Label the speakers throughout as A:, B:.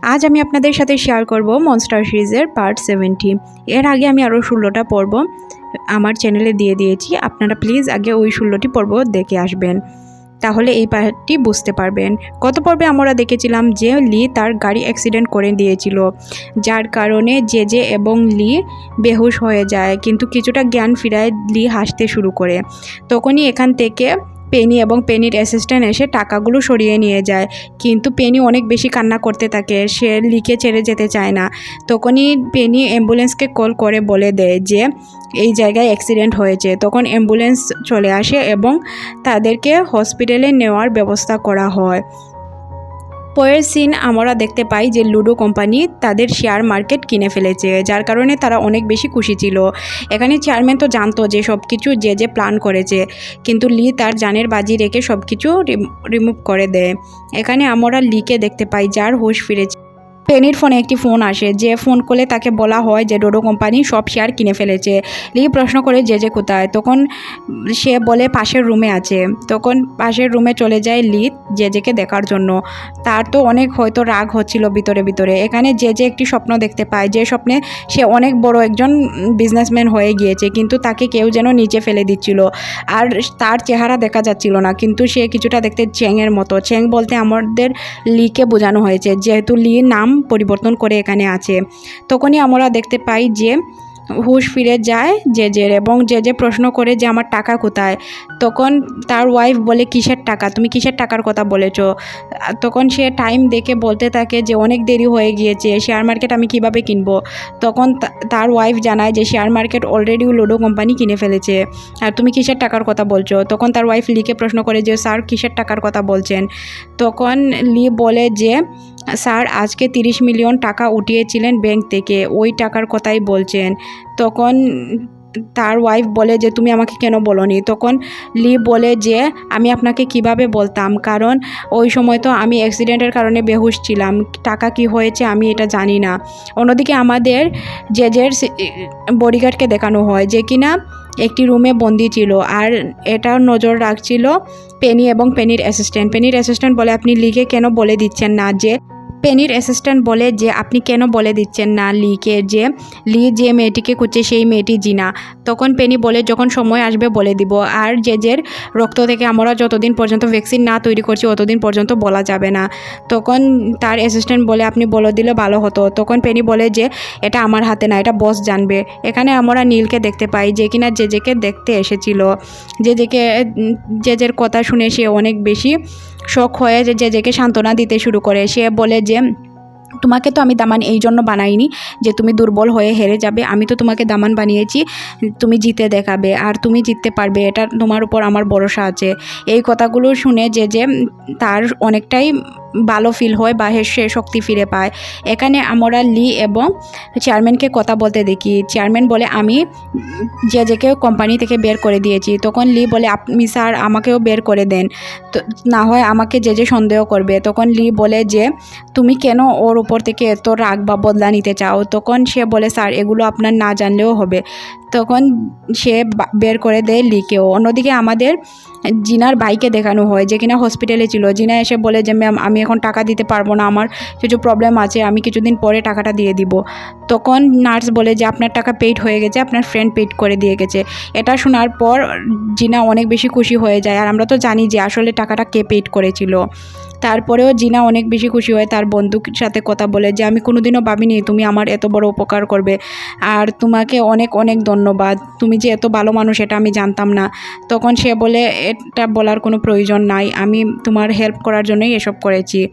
A: আজ আমি আপনাদের সাথে শেয়ার করব মনস্টার সিরিজের পার্ট সেভেন্টি এর আগে আমি আরও ষোলোটা পর্ব আমার চ্যানেলে দিয়ে দিয়েছি। আপনারা প্লিজ আগে ওই ষোলোটি পর্ব দেখে আসবেন। তাহলে এই পার্টটি বুঝতে পারবেন। গত পর্বে আমরা দেখেছিলাম যে লি তার গাড়ি অ্যাক্সিডেন্ট করে দিয়েছিল। যার কারণে জে জে এবং লি বেহুশ হয়ে যায়। কিন্তু কিছুটা জ্ঞান ফিরায় লি হাসতে শুরু করে। তখনই এখান থেকে পেনি এবং পেনির অ্যাসিস্ট্যান্ট এসে টাকাগুলো সরিয়ে নিয়ে যায়। কিন্তু পেনি অনেক বেশি কান্না করতে থাকে, সে লিকে ছেড়ে যেতে চায় না। তখনই পেনি অ্যাম্বুলেন্সকে কল করে বলে দেয় যে, এই জায়গায় অ্যাক্সিডেন্ট হয়েছে। তখন অ্যাম্বুলেন্স চলে আসে এবং তাদেরকে হসপিটালে নেওয়ার ব্যবস্থা করা হয়। পরের সিন আমরা দেখতে পাই যে লুডো কোম্পানি তাদের শেয়ার মার্কেট কিনে ফেলেছে, যার কারণে তারা অনেক বেশি খুশি ছিল। এখানে চেয়ারম্যান তো জানতো যে সব কিছু যে যে প্ল্যান করেছে, কিন্তু লি তার জানের বাজি রেখে সব কিছু রিমুভ করে দেয়। এখানে আমরা লিকে দেখতে পাই যার হুশ ফিরেছে। পেনির ফোনে একটি ফোন আসে, যে ফোন করলে তাকে বলা হয় যে ডোডো কোম্পানি সব শেয়ার কিনে ফেলেছে। লি প্রশ্ন করে যে যে কোথায়। তখন সে বলে, পাশের রুমে আছে। তখন পাশের রুমে চলে যায় লি যে জেকে দেখার জন্য। তার তো অনেক হয়তো রাগ হচ্ছিল ভিতরে ভিতরে। এখানে যে যে একটি স্বপ্ন দেখতে পায়, যে স্বপ্নে সে অনেক বড় একজন বিজনেসম্যান হয়ে গিয়েছে, কিন্তু তাকে কেউ যেন নিচে ফেলে দিচ্ছিল। আর তার চেহারা দেখা যাচ্ছিল না, কিন্তু সে কিছুটা দেখতে চেংয়ের মতো। চেং বলতে আমাদের লিকে বোঝানো হয়েছে, যেহেতু লি নাম পরিবর্তন করে এখানে আছে। তখনই আমরা দেখতে পাই যে হুশ ফিরে যায় যে যে এবং যে যে প্রশ্ন করে যে আমার টাকা কোথায়। তখন তার ওয়াইফ বলে, কিসের টাকা? তুমি কিসের টাকার কথা বলেছ? তখন সে টাইম দেখে বলতে থাকে যে, অনেক দেরি হয়ে গিয়েছে শেয়ার মার্কেট আমি কীভাবে কিনবো? তখন তার ওয়াইফ জানায় যে share market already ludo company কিনে ফেলেছে, আর তুমি কিসের টাকার কথা বলছো? তখন তার ওয়াইফ লিকে প্রশ্ন করে যে স্যার কিসের টাকার কথা বলছেন? তখন লি বলে যে স্যার, আজকে তিরিশ মিলিয়ন টাকা উঠিয়েছিলেন ব্যাংক থেকে। ওই টাকার কথাই বলছেন। তখন তার ওয়াইফ বলে যে, তুমি আমাকে কেন বলনি? তখন লি বলে যে, আমি আপনাকে কীভাবে বলতাম? কারণ ওই সময় তো আমি অ্যাক্সিডেন্টের কারণে বেহুশ ছিলাম। টাকা কি হয়েছে আমি এটা জানি না। অন্যদিকে আমাদের জেজের বডিগার্ডকে দেখানো হয় যে, কিনা একটি রুমে বন্দি ছিল আর এটা নজর রাখছিল পেনি এবং পেনির অ্যাসিস্ট্যান্ট পেনির অ্যাসিস্ট্যান্ট বলে, আপনি লিকে কেন বলে দিচ্ছেন না যে পেনির অ্যাসিস্ট্যান্ট বলে যে, আপনি কেন বলে দিচ্ছেন না লিকে যে, লি যে মেয়েটিকে খুঁজছে সেই মেয়েটি জিনা? তখন পেনি বলে, যখন সময় আসবে বলে দিব। আর যে যের রক্ত থেকে আমরা যতদিন পর্যন্ত ভ্যাকসিন না তৈরি করছি, অতদিন পর্যন্ত বলা যাবে না। তখন তার অ্যাসিস্ট্যান্ট বলে, আপনি বলে দিলে ভালো হতো। তখন পেনি বলে যে, এটা আমার হাতে না, এটা বস জানবে। এখানে আমরা নীলকে দেখতে পাই, যে কিনা যে, যেকে দেখতে এসেছিল। যে যে, যের কথা শুনে সে অনেক বেশি শখ হয়ে যে যে, যেকে সান্ত্বনা দিতে শুরু করে। সে বলে যে তোমাকে তো আমি দামান এই জন্য বানাইনি যে তুমি দুর্বল হয়ে হেরে যাবে। আমি তো তোমাকে দামান বানিয়েছি, তুমি জিতে দেখাবে আর তুমি জিততে পারবে। এটা তোমার উপর আমার ভরসা আছে। এই কথাগুলো শুনে যে যে, তার অনেকটাই ভালো ফিল হয় বা সে শক্তি ফিরে পায়। এখানে আমরা লি এবং চেয়ারম্যানকে কথা বলতে দেখি। চেয়ারম্যান বলে, আমি যে যেকে কোম্পানি থেকে বের করে দিয়েছি। তখন লি বলে, আপনি স্যার আমাকেও বের করে দেন। তো না হয় আমাকে যে যে সন্দেহ করবে, তখন লি বলে যে, তুমি কেন ওর উপর থেকে এত রাগ বা বদলা নিতে চাও? তখন সে বলে, স্যার, এগুলো আপনার না জানলেও হবে। তখন সে বের করে দেয় লিকেও। অন্যদিকে আমাদের জিনার বাইকে দেখানো হয়, যে কিনা হসপিটালে ছিল। জিনা এসে বলে যে, ম্যাম, আমি এখন টাকা দিতে পারব না, আমার কিছু প্রবলেম আছে, আমি কিছুদিন পরে টাকাটা দিয়ে দিব। তখন নার্স বলে যে, আপনার টাকা পেইড হয়ে গেছে, আপনার ফ্রেন্ড পেইড করে দিয়ে গেছে। এটা শোনার পর জিনা অনেক বেশি খুশি হয়ে যায়। আর আমরা তো জানি যে, আসলে টাকাটা কে পেইড করেছিল। তারপরেও জিনা অনেক বেশি খুশি হয়, তার বন্ধুর সাথে কথা বলে যে, আমি কোনোদিনও ভাবিনি তুমি আমার এত বড় উপকার করবে। আর তোমাকে অনেক অনেক ধন্যবাদ। তুমি যে এত ভালো মানুষ, এটা আমি জানতাম না। তখন সে বলে, এটা বলার কোনো প্রয়োজন নাই। আমি তোমার হেল্প করার জন্যই এসব করেছি।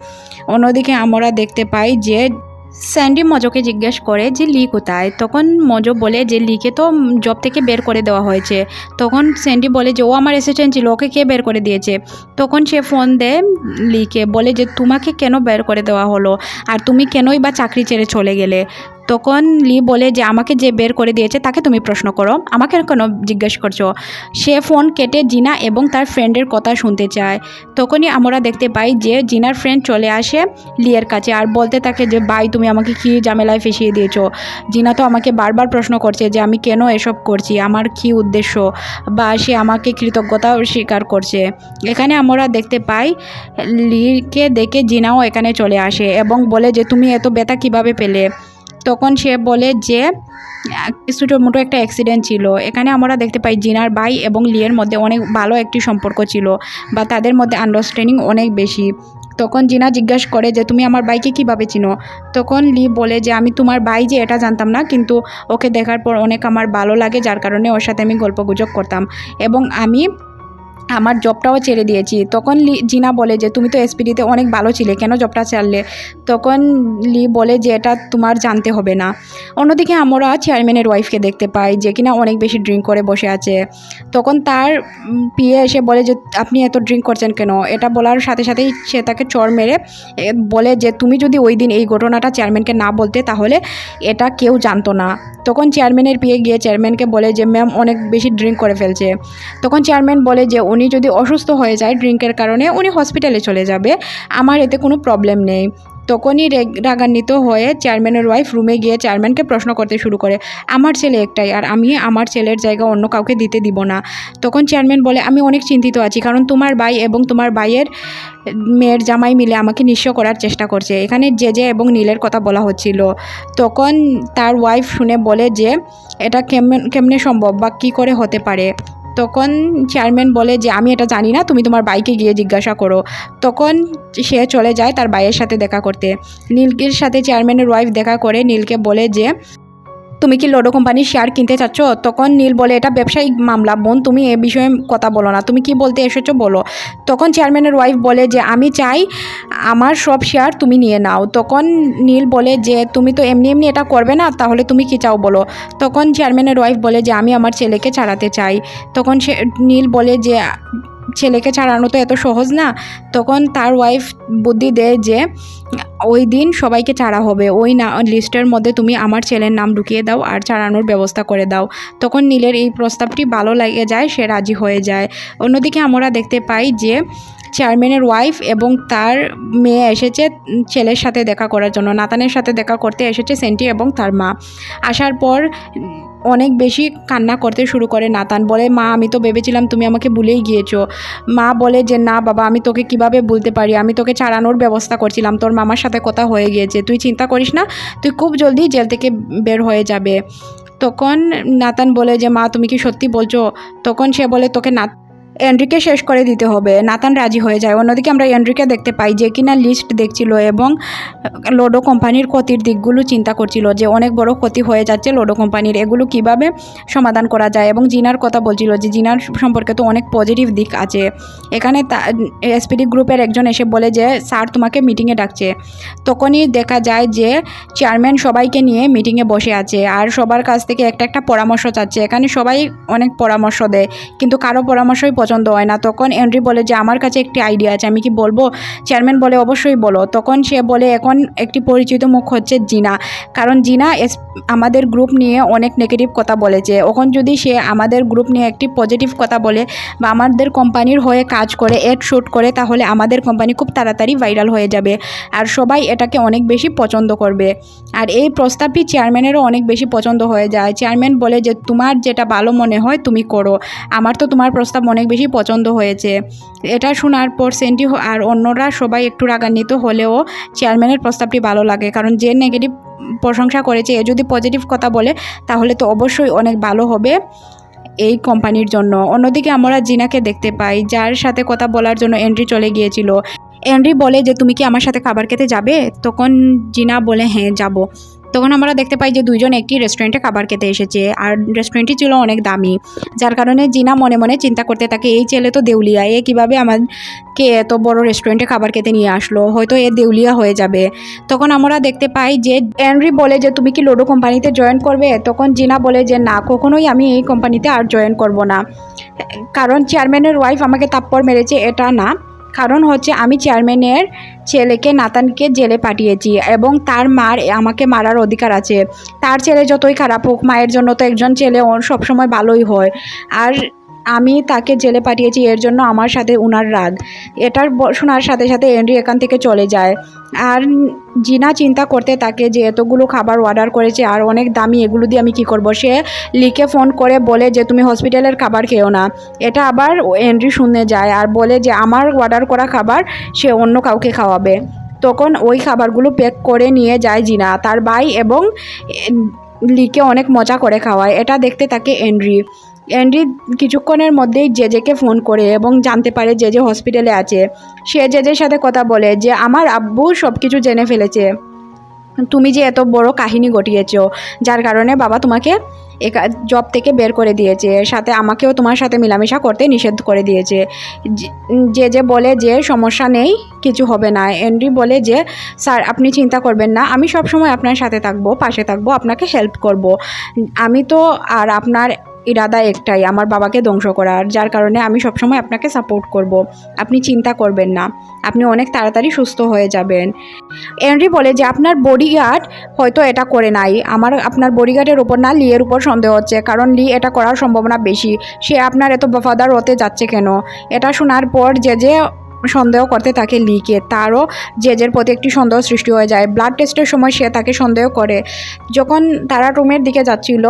A: অন্যদিকে আমরা দেখতে পাই যে স্যান্ডি মজোকে জিজ্ঞেস করে যে, লি কোথায়? তখন মজো বলে যে, লিকে তো জব থেকে বের করে দেওয়া হয়েছে। তখন স্যান্ডি বলে যে, ও আমার অ্যাসিস্ট্যান্ট ছিল, ওকে কে বের করে দিয়েছে? তখন সে ফোন দেয় লিকে, বলে যে, তোমাকে কেন বের করে দেওয়া হলো? আর তুমি কেনই বা চাকরি ছেড়ে চলে গেলে? তখন লি বলে যে, আমাকে যে বের করে দিয়েছে, তাকে তুমি প্রশ্ন করো। আমাকে কেন জিজ্ঞেস করছ? সে ফোন কেটে জিনা এবং তার ফ্রেন্ডের কথা শুনতে চায়। তখনই আমরা দেখতে পাই যে, জিনার ফ্রেন্ড চলে আসে লিয়ের কাছে আর বলতে থাকে যে, ভাই, তুমি আমাকে কী ঝামেলায় ফেসিয়ে দিয়েছ? জিনা তো আমাকে বারবার প্রশ্ন করছে যে, আমি কেন এসব করছি? আমার কী উদ্দেশ্য? বা সে আমাকে কৃতজ্ঞতা স্বীকার করছে। এখানে আমরা দেখতে পাই লিকে দেখে জিনাও এখানে চলে আসে এবং বলে যে, তুমি এত ব্যথা কীভাবে পেলে? তখন সে বলে যে ছোটো মোটো একটা অ্যাক্সিডেন্ট ছিল। এখানে আমরা দেখতে পাই জিনার ভাই এবং লিয়ের মধ্যে অনেক ভালো একটি সম্পর্ক ছিল বা তাদের মধ্যে আন্ডারস্ট্যান্ডিং অনেক বেশি। তখন জিনা জিজ্ঞাসা করে যে, তুমি আমার ভাইকে কীভাবে চিনো? তখন লি বলে যে, আমি তোমার ভাই যে, এটা জানতাম না, কিন্তু ওকে দেখার পর অনেক আমার ভালো লাগে, যার কারণে ওর সাথে আমি গল্প গুজব করতাম এবং আমি আমার জবটাও ছেড়ে দিয়েছি। তখন লি, জিনা বলে যে, তুমি তো এসপিডিতে অনেক ভালো ছিলে, কেন জবটা ছাড়লে? তখন লি বলে যে, এটা তোমার জানতে হবে না। অন্যদিকে আমরা চেয়ারম্যানের ওয়াইফকে দেখতে পাই, যে কিনা অনেক বেশি ড্রিঙ্ক করে বসে আছে। তখন তার পিয়ে এসে বলে যে, আপনি এত ড্রিঙ্ক করছেন কেন? এটা বলার সাথে সাথেই সে তাকে চড় মেরে বলে যে, তুমি যদি ওই দিন এই ঘটনাটা চেয়ারম্যানকে না বলতে, তাহলে এটা কেউ জানতো না। তখন চেয়ারম্যানের পিয়ে গিয়ে চেয়ারম্যানকে বলে যে ম্যাম অনেক বেশি ড্রিঙ্ক করে ফেলছে। তখন চেয়ারম্যান বলে যে উনি যদি অসুস্থ হয়ে যায় ড্রিঙ্কের কারণে, উনি হসপিটালে চলে যাবে। আমার এতে কোনো প্রবলেম নেই। তখনই রেগ- রাগান্বিত হয়ে চেয়ারম্যানের ওয়াইফ রুমে গিয়ে চেয়ারম্যানকে প্রশ্ন করতে শুরু করে, আমার ছেলে একটাই, আর আমি আমার ছেলের জায়গা অন্য কাউকে দিতে দিব না। তখন চেয়ারম্যান বলে, আমি অনেক চিন্তিত আছি, কারণ তোমার ভাই এবং তোমার ভাইয়ের মেয়ের জামাই মিলে আমাকে নিঃস্ব করার চেষ্টা করছে। এখানে জেজে এবং নীলের কথা বলা হচ্ছিল। তখন তার ওয়াইফ শুনে বলে যে, এটা কেমন, কেমনে সম্ভব বা কী করে হতে পারে? তখন চেয়ারম্যান বলে যে, আমি এটা জানি না, তুমি তোমার বাইকে গিয়ে জিজ্ঞাসা করো। তখন সে চলে যায় তার বাইয়ের সাথে দেখা করতে। নীলকের সাথে চেয়ারম্যানের ওয়াইফ দেখা করে নীলকে বলে যে তুমি কি লোডো কোম্পানির শেয়ার কিনতে চাচ্ছ? তখন নীল বলে, এটা ব্যবসায়িক মামলা, বোন, তুমি এ বিষয়ে কথা বলো না। তুমি কি বলতে এসেছ বলো। তখন চেয়ারম্যানের ওয়াইফ বলে যে, আমি চাই আমার সব শেয়ার তুমি নিয়ে নাও। তখন নীল বলে যে, তুমি তো এমনি এমনি এটা করবে না, তাহলে তুমি কি চাও বলো? তখন চেয়ারম্যানের ওয়াইফ বলে যে, আমি আমার ছেলেকে ছাড়াতে চাই। তখন সে নীল বলে যে ছেলেকে ছাড়ানো তো এত সহজ না। তখন তার ওয়াইফ বুদ্ধি দেয় যে, ওই দিন সবাইকে ছাড়া হবে। ওই না লিস্টের মধ্যে তুমি আমার ছেলের নাম ঢুকিয়ে দাও আর ছাড়ানোর ব্যবস্থা করে দাও। তখন নীলের এই প্রস্তাবটি ভালো লাগে যায়, সে রাজি হয়ে যায়। অন্যদিকে আমরা দেখতে পাই যে চেয়ারম্যানের ওয়াইফ এবং তার মেয়ে এসেছে ছেলের সাথে দেখা করার জন্য, নাতানের সাথে দেখা করতে এসেছে সেন্টি এবং তার মা। আসার পর অনেক বেশি কান্না করতে শুরু করে নাতান, বলে, মা, আমি তো ভেবেছিলাম তুমি আমাকে ভুলেই গিয়েছো। মা বলে যে, না, বাবা, আমি তোকে কীভাবে বলতে পারি? আমি তোকে ছাড়ানোর ব্যবস্থা করছিলাম, তোর মামার সাথে কথা হয়ে গিয়েছে। তুই চিন্তা করিস না, তুই খুব জলদি জেল থেকে বের হয়ে যাবে। তখন নাতান বলে যে, মা, তুমি কি সত্যি বলছো? তখন সে বলে, তোকে না এন্ড্রিকে শেষ করে দিতে হবে। নাতান রাজি হয়ে যায়। অন্যদিকে আমরা এন্ড্রিকে দেখতে পাই যে কিনা লিস্ট দেখছিল এবং লোডো কোম্পানির ক্ষতির দিকগুলো চিন্তা করছিল যে অনেক বড় ক্ষতি হয়ে যাচ্ছে লোডো কোম্পানির। এগুলো কীভাবে সমাধান করা যায় এবং জিনার কথা বলছিল যে জিনার সম্পর্কে তো অনেক পজিটিভ দিক আছে। এখানে তা এসপিডি গ্রুপের একজন এসে বলে যে, স্যার, তোমাকে মিটিংয়ে ডাকছে। তখনই দেখা যায় যে চেয়ারম্যান সবাইকে নিয়ে মিটিংয়ে বসে আছে আর সবার কাছ থেকে একটা একটা পরামর্শ চাচ্ছে। এখানে সবাই অনেক পরামর্শ দেয়, কিন্তু কারও পরামর্শই পছন্দ হয় না। তখন এন্ড্রি বলে যে, আমার কাছে একটি আইডিয়া আছে, আমি কি বলব? চেয়ারম্যান বলে, অবশ্যই বলো। তখন সে বলে, এখন একটি পরিচিত মুখ হচ্ছে জিনা। কারণ জিনা আমাদের গ্রুপ নিয়ে অনেক নেগেটিভ কথা বলেছে। এখন যদি সে আমাদের গ্রুপ নিয়ে একটি পজিটিভ কথা বলে বা আমাদের কোম্পানির হয়ে কাজ করে এড শ্যুট করে, তাহলে আমাদের কোম্পানি খুব তাড়াতাড়ি ভাইরাল হয়ে যাবে। আর সবাই এটাকে অনেক বেশি পছন্দ করবে। আর এই প্রস্তাবটি চেয়ারম্যানেরও অনেক বেশি পছন্দ হয়ে যায়। চেয়ারম্যান বলে যে, তোমার যেটা ভালো মনে হয়, তুমি করো। আমার তো তোমার প্রস্তাব অনেক বেশি পছন্দ হয়েছে। এটা শোনার পর সেন্টি আর অন্যরা সবাই একটু রাগান্বিত হলেও চেয়ারম্যানের প্রস্তাবটি ভালো লাগে, কারণ যে নেগেটিভ প্রশংসা করেছে, এ যদি পজিটিভ কথা বলে, তাহলে তো অবশ্যই অনেক ভালো হবে এই কোম্পানির জন্য। অন্যদিকে আমরা জিনাকে দেখতে পাই, যার সাথে কথা বলার জন্য এন্ট্রি চলে গিয়েছিল। এন্ড্রি বলে যে, তুমি কি আমার সাথে খাবার খেতে যাবে? তখন জিনা বলে হ্যাঁ যাব। তখন আমরা দেখতে পাই যে দুইজন একটি রেস্টুরেন্টে খাবার খেতে এসেছে। আর রেস্টুরেন্টটি ছিল অনেক দামি। যার কারণে জিনা মনে মনে চিন্তা করতে থাকে, এই ছেলে তো দেউলিয়া, এ কীভাবে আমাকে এত বড় রেস্টুরেন্টে খাবার খেতে নিয়ে আসলো? হয়তো এ দেউলিয়া হয়ে যাবে। তখন আমরা দেখতে পাই যে এনরি বলে যে, তুমি কি লোডো কোম্পানিতে জয়েন করবে? তখন জিনা বলে যে, না, কখনোই আমি এই কোম্পানিতে আর জয়েন করব না। কারণ চেয়ারম্যানের ওয়াইফ আমাকে তাপ্পর মেরেছে, এটা না। কারণ হচ্ছে আমি চেয়ারম্যানের ছেলেকে নাতানকে জেলে পাঠিয়েছি এবং তার মার আমাকে মারার অধিকার আছে। তার ছেলে যতই খারাপ হোক, মায়ের জন্য তো একজন ছেলে সবসময় ভালোই হয়। আর আমি তাকে জেলে পাঠিয়েছি, এর জন্য আমার সাথে উনার রাগ। এটার শোনার সাথে সাথে এন্ড্রি এখান থেকে চলে যায়। আর জিনা চিন্তা করতে থাকে যে, এতগুলো খাবার অর্ডার করেছে আর অনেক দামি, এগুলো দিয়ে আমি কি করব? সে লিখে ফোন করে বলে যে, তুমি হসপিটালের খাবার খেও না। এটা আবার এন্ড্রি শুনে যায় আর বলে যে, আমার অর্ডার করা খাবার সে অন্য কাউকে খাওয়াবে। তখন ওই খাবারগুলো প্যাক করে নিয়ে যায় জিনা, তার ভাই এবং লিকে অনেক মজা করে খাওয়ায়। এটা দেখতে থাকে এন্ড্রি। এন্ড্রি কিছুক্ষণের মধ্যেই জেজেকে ফোন করে এবং জানতে পারে যে যে হসপিটালে আছে। সে জেজের সাথে কথা বলে যে, আমার আব্বু সব কিছু জেনে ফেলেছে। তুমি যে এত বড় কাহিনী ঘটিয়েছ, যার কারণে বাবা তোমাকে একা, জব থেকে বের করে দিয়েছে সাথে আমাকেও তোমার সাথে মেলামেশা করতে নিষেধ করে দিয়েছে। যে- যে বলে যে, সমস্যা নেই, কিছু হবে না। এন্ড্রি বলে যে, স্যার, আপনি চিন্তা করবেন না, আমি সব সময় আপনার সাথে থাকব, পাশে থাকব, আপনাকে হেল্প করব। আমি তো, আর আপনার ইরাদা একটাই, আমার বাবাকে ধ্বংস করার যার কারণে আমি সবসময় আপনাকে সাপোর্ট করব। আপনি চিন্তা করবেন না। আপনি অনেক তাড়াতাড়ি সুস্থ হয়ে যাবেন। এনরি বলে যে, আপনার বডিগার্ড হয়তো এটা করে নাই। আমার, আপনার বডিগার্ডের উপর না, লিয়ের উপর সন্দেহ হচ্ছে। কারণ লি এটা করার সম্ভাবনা বেশি। সে আপনার এত বফাদার হতে যাচ্ছে কেন? এটা শোনার পর যে যে সন্দেহ করতে থাকে লিকে। তারও জেজের প্রতি একটি সন্দেহ সৃষ্টি হয়ে যায়। ব্লাড টেস্টের সময় সে তাকে সন্দেহ করে। যখন তারা রুমের দিকে যাচ্ছিল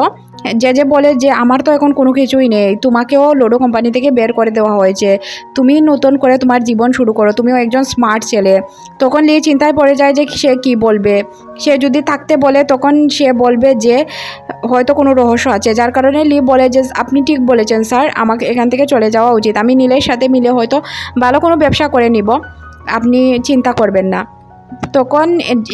A: যে যে বলে যে, আমার তো এখন কোনো কিছুই নেই। তোমাকেও লোডো কোম্পানি থেকে বের করে দেওয়া হয়েছে। তুমি নতুন করে তোমার জীবন শুরু করো। তুমিও একজন স্মার্ট ছেলে। তখন লি চিন্তায় পড়ে যায় যে, সে কি বলবে? সে যদি থাকতে বলে, তখন সে বলবে যে, হয়তো কোনো রহস্য আছে। যার কারণে লি বলে যে, আপনি ঠিক বলেছেন, স্যার। আমাকে এখান থেকে চলে যাওয়া উচিত। আমি নীলের সাথে মিলে হয়তো ভালো কোনো ব্যবসা করে নিব, আপনি চিন্তা করবেন না। তখন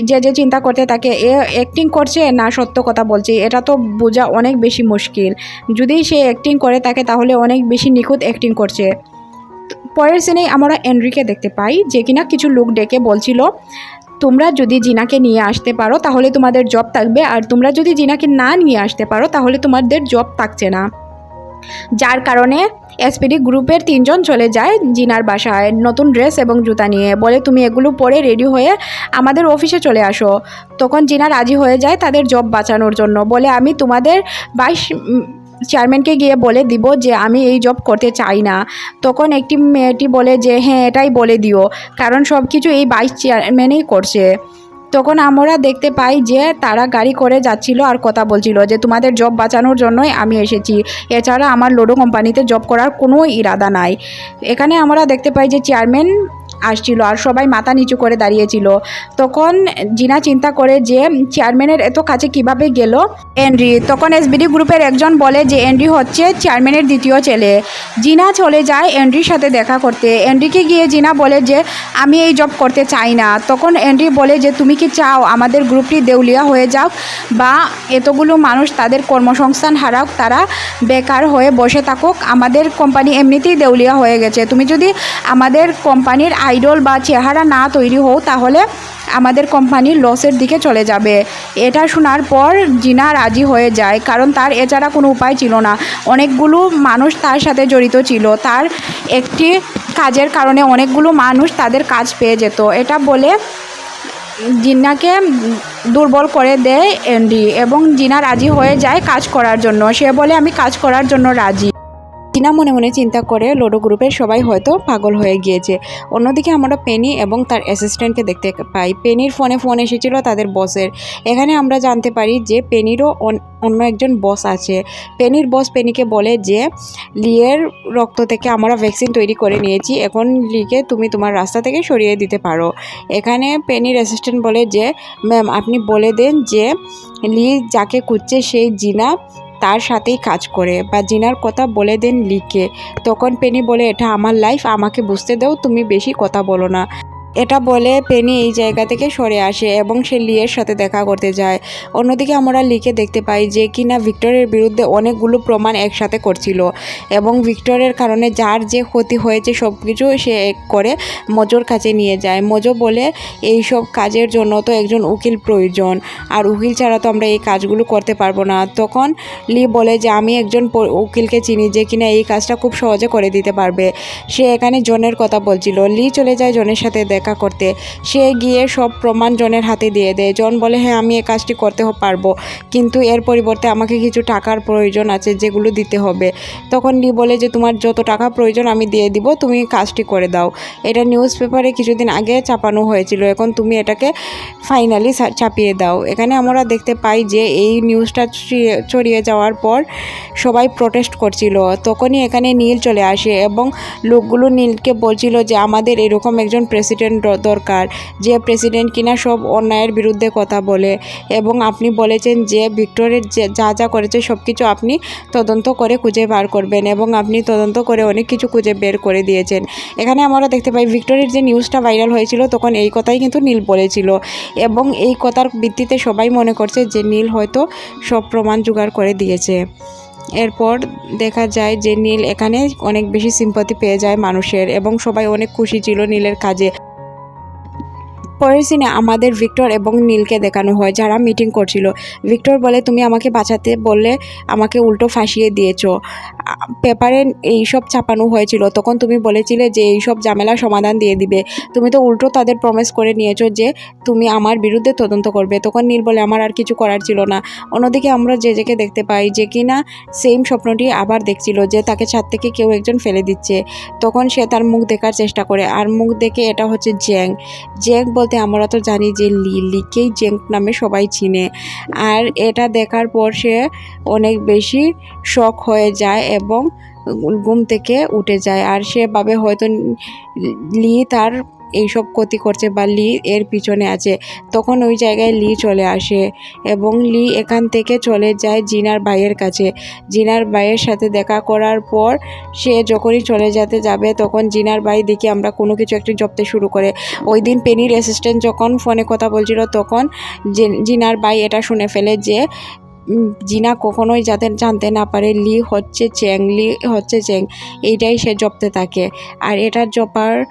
A: যে যে চিন্তা করতে তাকে এ অ্যাক্টিং করছে না সত্য কথা বলছে, এটা তো বোঝা অনেক বেশি মুশকিল। যদি সে অ্যাক্টিং করে থাকে তাহলে অনেক বেশি নিখুঁত অ্যাক্টিং করছে। পরের সিনেই আমরা এনরিকে দেখতে পাই, যে কিনা কিছু লোক ডেকে বলছিল, তোমরা যদি জিনাকে নিয়ে আসতে পারো তাহলে তোমাদের জব থাকবে, আর তোমরা যদি জিনাকে না নিয়ে আসতে পারো তাহলে তোমাদের জব থাকছে না। যার কারণে এসপিডি গ্রুপের তিনজন চলে যায় জিনার বাসায়। নতুন ড্রেস এবং জুতা নিয়ে। বলে, তুমি এগুলো পরে রেডি হয়ে আমাদের অফিসে চলে আসো। তখন জিনা রাজি হয়ে যায় তাদের জব বাঁচানোর জন্য। বলে, আমি তোমাদের বাইশ চেয়ারম্যানকে গিয়ে বলে দিব যে, আমি এই জব করতে চাই না। তখন একটি মেয়েটি বলে যে হ্যাঁ এটাই বলে দিও। কারণ সব কিছু এই বাইশ চেয়ারম্যানেই করছে। তখন আমরা দেখতে পাই যে তারা গাড়ি করে যাচ্ছিল আর কথা বলছিল যে তোমাদের জব বাঁচানোর জন্যই আমি এসেছি। এছাড়া আমার লোডো কোম্পানিতে জব করার কোনো ইরাদা নাই। এখানে আমরা দেখতে পাই যে চেয়ারম্যান আসছিল আর সবাই মাথা নিচু করে দাঁড়িয়েছিল। তখন জিনা চিন্তা করে যে, চেয়ারম্যানের এত কাছে কীভাবে গেল? এনরি তখন এসবিডি গ্রুপের একজন বলে যে এনরি হচ্ছে চেয়ারম্যানের দ্বিতীয় ছেলে। জিনা চলে যায় এনরির সাথে দেখা করতে। এনরিকে গিয়ে জিনা বলে যে, আমি এই জব করতে চাই না। তখন এনরি বলে যে, তুমি কি চাও আমাদের গ্রুপটি দেউলিয়া হয়ে যাক বা এতগুলো মানুষ তাদের কর্মসংস্থান হারাক, তারা বেকার হয়ে বসে থাকুক? আমাদের কোম্পানি এমনিতেই দেউলিয়া হয়ে গেছে। তুমি যদি আমাদের কোম্পানির আইডল বা চেহারা না তৈরি হও, তাহলে আমাদের কোম্পানি লসের দিকে চলে যাবে। এটা শোনার পর জিনা রাজি হয়ে যায়, কারণ তার এছাড়া কোনো উপায় ছিল না। অনেকগুলো মানুষ তার সাথে জড়িত ছিল। তার একটি কাজের কারণে অনেকগুলো মানুষ তাদের কাজ পেয়ে যেত। এটা বলে জিন্নাকে দুর্বল করে দেয় এন্ডি এবং জিনা রাজি হয়ে যায় কাজ করার জন্য। সে বলে, আমি কাজ করার জন্য রাজি। জিনা মনে মনে চিন্তা করে লোডো গ্রুপের সবাই হয়তো পাগল হয়ে গিয়েছে। অন্যদিকে আমরা পেনি এবং তার অ্যাসিস্ট্যান্টকে দেখতে পাই। পেনির ফোনে ফোন এসেছিল তাদের বসের এখানে আমরা জানতে পারি যে পেনিরও অন- অন্য একজন বস আছে। পেনির বস পেনিকে বলে যে, লিয়ের রক্ত থেকে আমরা ভ্যাকসিন তৈরি করে নিয়েছি। এখন লিকে তুমি তোমার রাস্তা থেকে সরিয়ে দিতে পারো। এখানে পেনির অ্যাসিস্ট্যান্ট বলে যে, ম্যাম, আপনি বলে দেন যে, লি যাকে খুঁজছে সেই জিনা তার সাথেই কাজ করে। বা জিনার কথা বলে দেন লিখে তখন পেনি বলে, এটা আমার লাইফ আমাকে বুঝতে দাও, তুমি বেশি কথা বলো না। এটা বলে পেনি এই জায়গা থেকে সরে আসে এবং সে লিয়ের সাথে দেখা করতে যায়। অন্যদিকে আমরা লিকে দেখতে পাই যে কিনা ভিক্টরের বিরুদ্ধে অনেকগুলো প্রমাণ একসাথে করছিল এবং ভিক্টরের কারণে যার যে ক্ষতি হয়েছে সব কিছু সে এক করে মজোর কাছে নিয়ে যায়। মজো বলে, এই সব কাজের জন্য তো একজন উকিল প্রয়োজন, আর উকিল ছাড়া তো আমরা এই কাজগুলো করতে পারব না। তখন লি বলে যে, আমি একজন উকিলকে চিনি যে কিনা এই কাজটা খুব সহজে করে দিতে পারবে। সে এখানে জনের কথা বলছিল। লি চলে যায় জনের সাথে দেখা করতে। সে গিয়ে সব প্রমাণ জনের হাতে দিয়ে দেয়। জন বলে হ্যাঁ আমি এই কাজটি করতে পারব। কিন্তু এর পরিবর্তে আমাকে কিছু টাকার প্রয়োজন আছে, যেগুলো দিতে হবে। তখন লি বলে যে, তোমার যত টাকা প্রয়োজন, আমি দিয়ে দিব। তুমি কাজটি করে দাও। এটা নিউজ পেপারে কিছুদিন আগে চাপানো হয়েছিল। এখন তুমি এটাকে ফাইনালি চাপিয়ে দাও। এখানে আমরা দেখতে পাই যে, এই নিউজটা ছড়িয়ে যাওয়ার পর সবাই প্রোটেস্ট করছিল। তখনই এখানে নীল চলে আসে এবং লোকগুলো নীলকে বলছিল যে, আমাদের এরকম একজন প্রেসিডেন্ট দ- দরকার। যে প্রেসিডেন্ট কিনা সব অন্যায়ের বিরুদ্ধে কথা বলে এবং আপনি বলেছেন যে ভিক্টোরের যে- যা যা করেছে সব কিছু আপনি তদন্ত করে খুঁজে বার করবেন এবং আপনি তদন্ত করে অনেক কিছু খুঁজে বের করে দিয়েছেন। এখানে আমরা দেখতে পাই ভিক্টোরিয়ার যে নিউজটা ভাইরাল হয়েছিল তখন এই কথাই কিন্তু নীল বলেছিল এবং এই কথার ভিত্তিতে সবাই মনে করছে যে নীল হয়তো সব প্রমাণ জোগাড় করে দিয়েছে। এরপর দেখা যায় যে নীল এখানে অনেক বেশি সিম্পতি পেয়ে যায় মানুষের এবং সবাই অনেক খুশি ছিল নীলের কাজে। পরের সিনে আমাদের ভিক্টর এবং নীলকে দেখানো হয়, যারা মিটিং করছিল। ভিক্টর বলে, তুমি আমাকে বাঁচাতে বললে আমাকে উল্টো ফাঁসিয়ে দিয়েছ। পেপারে এইসব ছাপানো হয়েছিল। তখন তুমি বলেছিলে যে, এইসব ঝামেলা সমাধান দিয়ে দিবে। তুমি তো উল্টো তাদের প্রমিস করে নিয়েছো যে, তুমি আমার বিরুদ্ধে তদন্ত করবে। তখন নীল বলে, আমার আর কিছু করার ছিল না। অন্যদিকে আমরা যে যেকে দেখতে পাই যে কিনা সেম স্বপ্নটি আবার দেখছিল যে, তাকে ছাদ থেকে কেউ একজন ফেলে দিচ্ছে। তখন সে তার মুখ দেখার চেষ্টা করে। আর মুখ দেখে এটা হচ্ছে জ্যাং। জ্যাং বলতে আমরা তো জানি যে লিলিকেই জেঙ্ক নামে সবাই চিনে। আর এটা দেখার পর সে অনেক বেশি শখ হয়ে যায় এবং ঘুম থেকে উঠে যায়। আর সেভাবে হয়তো লি তার এইসব ক্ষতি করছে বা লি এর পিছনে আছে, তখন ওই জায়গায় লি চলে আসে এবং লি এখান থেকে চলে যায় জিনার ভাইয়ের কাছে। জিনার ভাইয়ের সাথে দেখা করার পর সে যখনই চলে যেতে যাবে, তখন জিনার ভাই দেখি আমরা কোনো কিছু একটি জপতে শুরু করে। ওই দিন পেনির অ্যাসিস্ট্যান্ট যখন ফোনে কথা বলছিল, তখন জিনার ভাই এটা শুনে ফেলে যে জিনা কখনোই যাতে জানতে না পারে, লি হচ্ছে চ্যাং, লি হচ্ছে চ্যাং, এইটাই সে জপতে থাকে। আর এটা জপার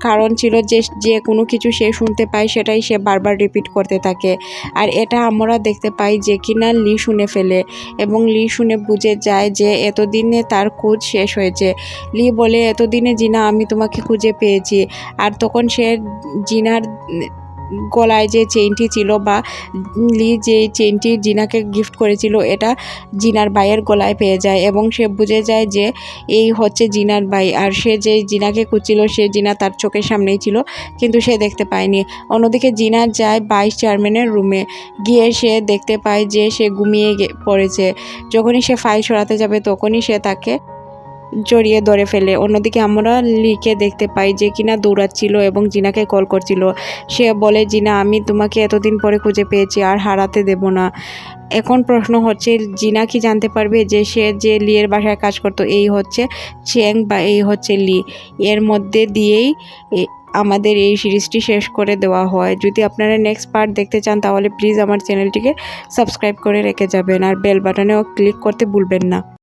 A: কারণ ছিল যে যে কোনো কিছু সে শুনতে পায়, সেটাই সে বারবার রিপিট করতে থাকে। আর এটা আমরা দেখতে পাই যে কিনা লি শুনে ফেলে এবং লি শুনে বুঝে যায় যে এতদিনে তার খোঁজ শেষ হয়েছে। লি বলে, এতদিনে জিনা, আমি তোমাকে খুঁজে পেয়েছি। আর তখন সে জিনার গলায় যে চেইনটি ছিল বা লি যে চেইনটি জিনাকে গিফট করেছিল, এটা জিনার ভাইয়ের গলায় পেয়ে যায় এবং সে বুঝে যায় যে এই হচ্ছে জিনার ভাই। আর সে যে জিনাকে খুঁজছিল, সে জিনা তার চোখের সামনেই ছিল, কিন্তু সে দেখতে পায়নি। অন্যদিকে জিনা যায় ভাইস চেয়ারম্যানের রুমে। গিয়ে সে দেখতে পায় যে সে ঘুমিয়ে পড়েছে। যখনই সে ফাইল সরাতে যাবে, তখনই সে তাকে জড়িয়ে ধরে ফেলে। অন্যদিকে আমরা লিকে দেখতে পাই যে কিনা দৌড়াচ্ছিল এবং জিনাকে কল করছিল। সে বলে, জিনা, আমি তোমাকে এতদিন পরে খুঁজে পেয়েছি, আর হারাতে দেব না। এখন প্রশ্ন হচ্ছে, জিনা কি জানতে পারবে যে সে যে লিয়ের বাসায় কাজ করতো, এই হচ্ছে চেং বা এই হচ্ছে লি। এর মধ্যে দিয়েই আমাদের এই সিরিজটি শেষ করে দেওয়া হয়। যদি আপনারা নেক্সট পার্ট দেখতে চান, তাহলে প্লিজ আমার চ্যানেলটিকে সাবস্ক্রাইব করে রেখে যাবেন। আর বেল বাটনেও ক্লিক করতে ভুলবেন না।